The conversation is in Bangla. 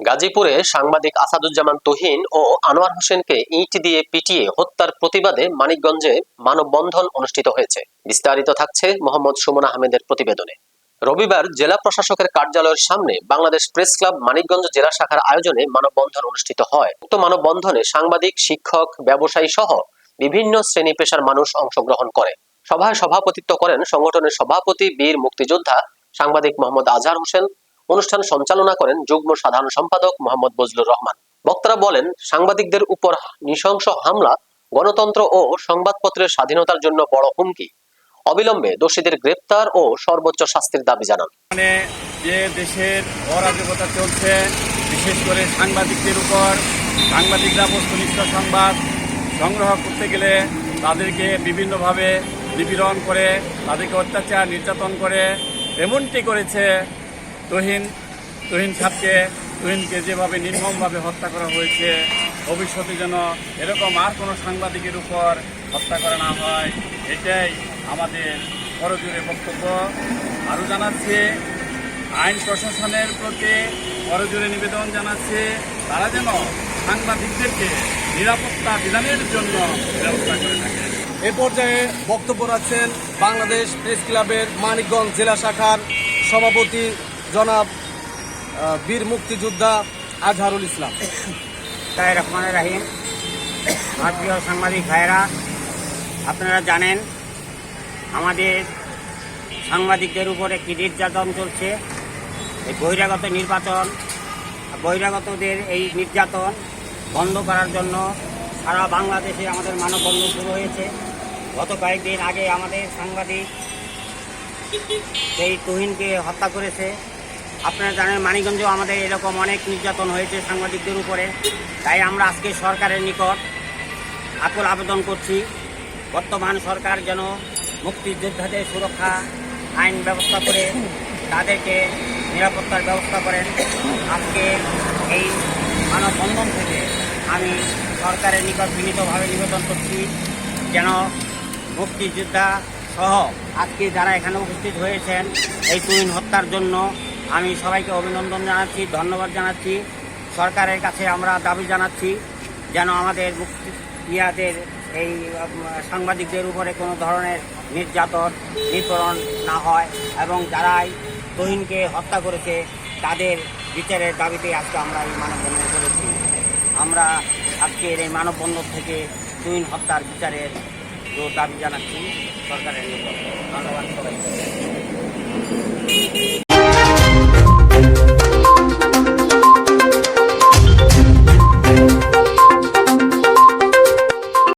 গাজীপুরে সাংবাদিক আসাদুজ্জামান তুহিন ও আনোয়ার হোসেনকে ইট দিয়ে পিটিয়ে হত্যার প্রতিবাদে মানিকগঞ্জে মানববন্ধন অনুষ্ঠিত হয়েছে। বিস্তারিত থাকছে মোহাম্মদ সুমন আহমেদের প্রতিবেদনে। রবিবার জেলা প্রশাসকের কার্যালয়ের সামনে বাংলাদেশ প্রেস ক্লাব মানিকগঞ্জ জেলা শাখার আয়োজনে মানববন্ধন অনুষ্ঠিত হয়। উক্ত মানববন্ধনে সাংবাদিক, শিক্ষক, ব্যবসায়ী সহ বিভিন্ন শ্রেণি পেশার মানুষ অংশগ্রহণ করে। সভায় সভাপতিত্ব করেন সংগঠনের সভাপতি, বীর মুক্তিযোদ্ধা সাংবাদিক মোহাম্মদ আজহার হোসেন অনুষ্ঠান সঞ্চালনা করেন যুগ্ম সাধারণ সম্পাদক মোহাম্মদ বজলুর রহমান। বক্তারা বলেন, সাংবাদিকদের উপর নৃশংস হামলা গণতন্ত্র ও সংবাদপত্রের স্বাধীনতার জন্য বড় হুমকি। অবিলম্বে দোষীদের গ্রেপ্তার ও সর্বোচ্চ শাস্তির দাবি জানান। মানে যে দেশের অরাজকতা চলছে, বিশেষ করে সাংবাদিকদের উপর, সাংবাদিকরা বস্তুনিষ্ঠ সংবাদ সংগ্রহ করতে গেলে তাদেরকে বিভিন্নভাবে নিপীড়ন করে, তাদেরকে অত্যাচার, নির্যাতন করে, এমনটি করেছে তহিন তহিন সাহকে তহিনকে যেভাবে নির্মমভাবে হত্যা করা হয়েছে, ভবিষ্যতে যেন এরকম আর কোনো সাংবাদিকের উপর হত্যা করা না হয়, এটাই আমাদের করজোরে বক্তব্য। আরও জানাচ্ছে, আইন প্রশাসনের প্রতি করজোরে নিবেদন জানাচ্ছে, তারা যেন সাংবাদিকদেরকে নিরাপত্তা বিধানের জন্য ব্যবস্থা করে থাকে। এ পর্যায়ে বক্তব্য রাখছেন বাংলাদেশ প্রেস ক্লাবের মানিকগঞ্জ জেলা শাখার সভাপতি জনাব বীর মুক্তিযোদ্ধা আজহারুল ইসলাম। তাই রহমান রাহিম। প্রিয় সাংবাদিক ভাইয়েরা, আপনারা জানেন, আমাদের সাংবাদিকদের উপর একটি নির্যাতন চলছে। এই বহিরাগত নির্বাচন, বহিরাগতদের এই নির্যাতন বন্ধ করার জন্য সারা বাংলাদেশে আমাদের মানববন্ধন শুরু হয়েছে। গত কয়েকদিন আগে আমাদের সাংবাদিক সেই তুহিনকে হত্যা করেছে। আপনারা জানেন মানিকগঞ্জেও আমাদের এরকম অনেক নির্যাতন হয়েছে সাংবাদিকদের উপরে। তাই আমরা আজকে সরকারের নিকট আকুল আবেদন করছি, বর্তমান সরকার যেন মুক্তিযোদ্ধাদের সুরক্ষা আইন ব্যবস্থা করে তাদেরকে নিরাপত্তার ব্যবস্থা করেন। আজকে এই মানববন্ধন থেকে আমি সরকারের নিকট বিনীতভাবে নিবেদন করছি যেন মুক্তিযোদ্ধা সহ আজকে যারা এখানে উপস্থিত হয়েছেন, এই তুহিন হত্যার জন্য আমি সবাইকে অভিনন্দন জানাচ্ছি, ধন্যবাদ জানাচ্ছি। সরকারের কাছে আমরা দাবি জানাচ্ছি যেন আমাদের মুক্তি ইয়াদের এই সাংবাদিকদের উপরে কোনো ধরনের নির্যাতন, নিপীড়ন না হয় এবং যারাই তহিনকে হত্যা করেছে, তাদের বিচারের দাবিতে আজকে আমরা এই মানববন্ধন করেছি। আমরা আজকের এই মানববন্ধন থেকে তুহিন হত্যার বিচারের দাবি জানাচ্ছি সরকারের